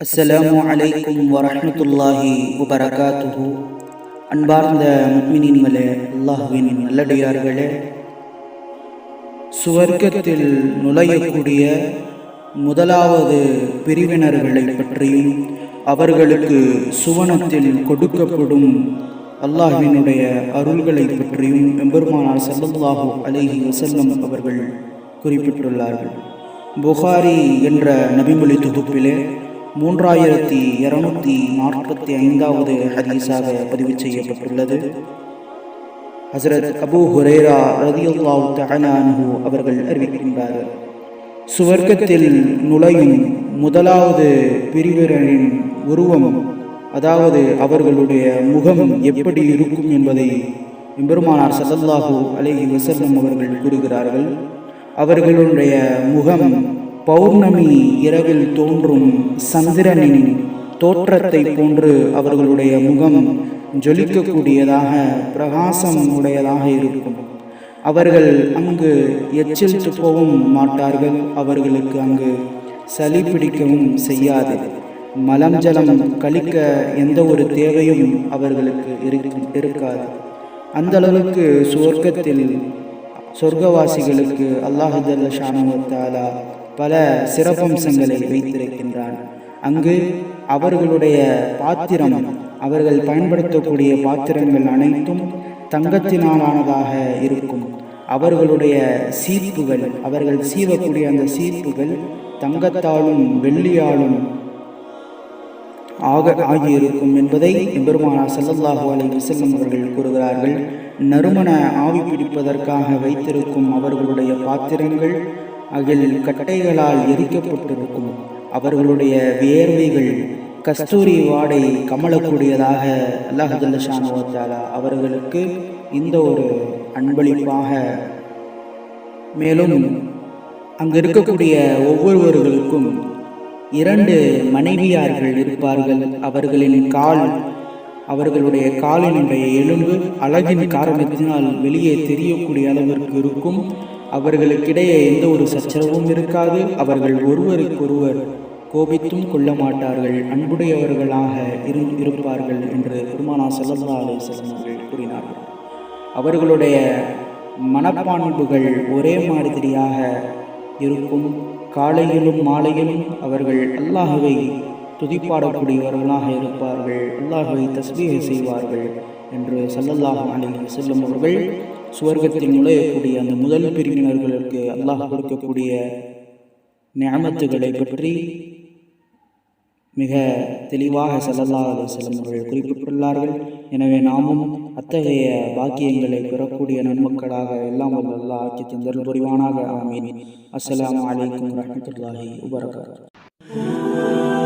அஸ்ஸலாமு அலைக்கும் வரஹ்மத்துல்லாஹி வபரகாத்துஹு. அன்பார்ந்த முக்மினின்களே அல்லாஹுவின் நல்லடியார்களே சுவர்க்கத்தில் நுழையக்கூடிய முதலாவது பிரிவினர்களை பற்றியும் அவர்களுக்கு சுவனத்தில் கொடுக்கப்படும் அல்லாஹினுடைய அருள்களை பற்றியும் எம்பெருமானார் ஸல்லல்லாஹு அலேஹி வசல்லம் அவர்கள் குறிப்பிட்டுள்ளார்கள். புகாரி என்ற நபிமொழி தொகுப்பிலே மூன்றாயிரத்தி இருநூத்தி நாற்பத்தி ஐந்தாவது ஹதீஸாக பதிவு செய்யப்பட்டுள்ளது. ஹசரத் அபூ ஹுரேரா ரதியுல்லாஹு தகனானு அவர்கள் அறிவிக்கின்றார்கள் சுவர்க்கத்தில் நுழையும் முதலாவது பிரிவினரின் உருவம் அதாவது அவர்களுடைய முகம் எப்படி இருக்கும் என்பதை எம்பெருமானார் சதல்லாஹு அலேஹி வசல்லம் அவர்கள் கூறுகிறார்கள். அவர்களுடைய முகம் பௌர்ணமி இரவில் தோன்றும் சந்திரனின் தோற்றத்தை போன்று அவர்களுடைய முகம் ஜொலிக்கக்கூடியதாக பிரகாசம் உடையதாக இருக்கும். அவர்கள் அங்கு எச்சில் துப்பவும் மாட்டார்கள். அவர்களுக்கு அங்கு சளி பிடிக்கவும் செய்யாது. மலம் ஜலம் கழிக்க எந்த ஒரு தேவையும் அவர்களுக்கு இருக்கும் இருக்காது. அந்த அளவுக்கு சுவர்க்கத்தில் சொர்க்கவாசிகளுக்கு அல்லாஹல்ல ஷானுவத்தாலா பல சிறப்பம்சங்களை வைத்திருக்கின்றான். அங்கு அவர்களுடைய பாத்திரம் அவர்கள் பயன்படுத்தக்கூடிய பாத்திரங்கள் அனைத்தும் தங்கத்தினாலானதாக இருக்கும். அவர்களுடைய சீப்புகள் அவர்கள் சீவக்கூடிய அந்த சீப்புகள் தங்கத்தாலும் வெள்ளியாலும் ஆக ஆகியிருக்கும் என்பதை எம்பெருமானா ஸல்லல்லாஹு அலைஹி வஸல்லம் அவர்கள் கூறுகிறார்கள். நறுமண ஆவி பிடிப்பதற்காக வைத்திருக்கும் அவர்களுடைய பாத்திரங்கள் அதில் கட்டைகளால் எரிக்கப்பட்டிருக்கும். அவர்களுடைய வேர்வைகள் கஸ்தூரி வாடை கமலக்கூடியதாக அல்லாஹல்லஷானுவத்தாலா அவர்களுக்கு இந்த ஒரு அன்பளிப்பாக மேலும் அங்கு இருக்கக்கூடிய ஒவ்வொருவர்களுக்கும் இரண்டு மனைவியார்கள் இருப்பார்கள். அவர்களின் கால் அவர்களுடைய காலினுடைய எலும்பு அழகின் காரணத்தினால் வெளியே தெரியக்கூடிய அளவிற்கு இருக்கும். அவர்களுக்கிடையே எந்த ஒரு சச்சரவும் இருக்காது. அவர்கள் ஒருவருக்கொருவர் கோபித்தும் கொள்ள மாட்டார்கள். அன்புடையவர்களாக இரு இருப்பார்கள் என்று பெருமானா சல்லல்லா அலுவலம் அவர்கள் கூறினார்கள். அவர்களுடைய மனப்பான்புகள் ஒரே மாதிரியாக இருக்கும். காலையிலும் மாலையிலும் அவர்கள் அல்லாஹுவை துதிப்பாடக்கூடியவர்களாக இருப்பார்கள். அல்லாஹுவை தஸ்பீக செய்வார்கள் என்று சல்லல்லாஹ் அலி செல்லும் அவர்கள் சுவர்க்கத்தில் நுழையக்கூடிய அந்த முதல் பிரிவினர்களுக்கு அல்லாஹ் கொடுக்கக்கூடிய ஞாபத்துகளை பற்றி மிக தெளிவாக செல்லல்லாத செல்லும் அவர்கள் குறிப்பிட்டுள்ளார்கள். எனவே நாமும் அத்தகைய பாக்கியங்களை பெறக்கூடிய நன்மக்களாக எல்லாம் வல்லல்லா அல்லாஹ் ஆக்கி தந்தல் புரிவானாக. ஆமீன். அஸ்லாம் அலைக்கும் வரமத்துல்லாஹி வபரகாத்துஹு.